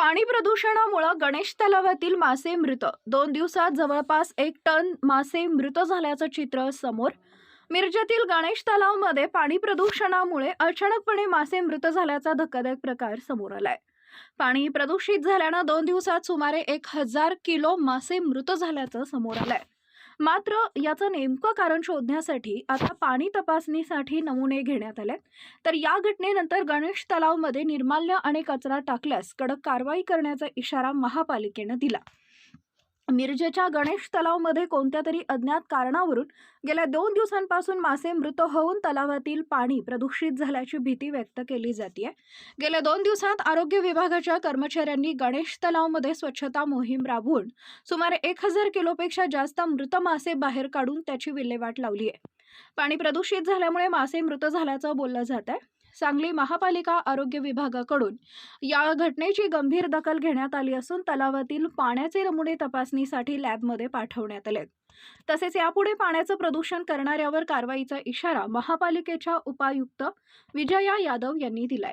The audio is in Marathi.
पाणी प्रदूषणामुळे गणेश तलावातील मासे मृत. दोन दिवसात जवळपास एक टन मासे मृत झाल्याचं चित्र समोर. मिरजेतील गणेश तलावमध्ये पाणी प्रदूषणामुळे अचानकपणे मासे मृत झाल्याचा धक्कादायक प्रकार समोर आलाय. पाणी प्रदूषित झाल्यानं दोन दिवसात सुमारे एक हजार किलो मासे मृत झाल्याचं समोर आलंय. मात्र याचं नेमकं कारण शोधण्यासाठी आता पाणी तपासणीसाठी नमुने घेण्यात आले तर या घटनेनंतर गणेश तलावमध्ये निर्माल्य आणि कचरा टाकल्यास कडक कारवाई करण्याचा इशारा महापालिकेनं दिला. मिरजेच्या गणेश तलावमध्ये कोणत्या तरी अज्ञात कारणावरून गेल्या दोन दिवसांपासून मासे मृत होऊन तलावातील पाणी प्रदूषित झाल्याची भीती व्यक्त केली जाते गेल्या दोन दिवसात आरोग्य विभागाच्या कर्मचाऱ्यांनी गणेश तलावमध्ये स्वच्छता मोहीम राबवून सुमारे एक हजार किलोपेक्षा जास्त मृत मासे बाहेर काढून त्याची विल्हेवाट लावली आहे पाणी प्रदूषित झाल्यामुळे मासे मृत झाल्याचं बोललं जात आहे सांगली महापालिका आरोग्य विभागाकडून या घटनेची गंभीर दखल घेण्यात आली असून तलावातील पाण्याचे नमुने तपासणीसाठी लॅबमध्ये पाठवण्यात आले तसेच यापुढे पाण्याचं प्रदूषण करणाऱ्यावर कारवाईचा इशारा महापालिकेच्या उपायुक्त विजया यादव यांनी दिलाय.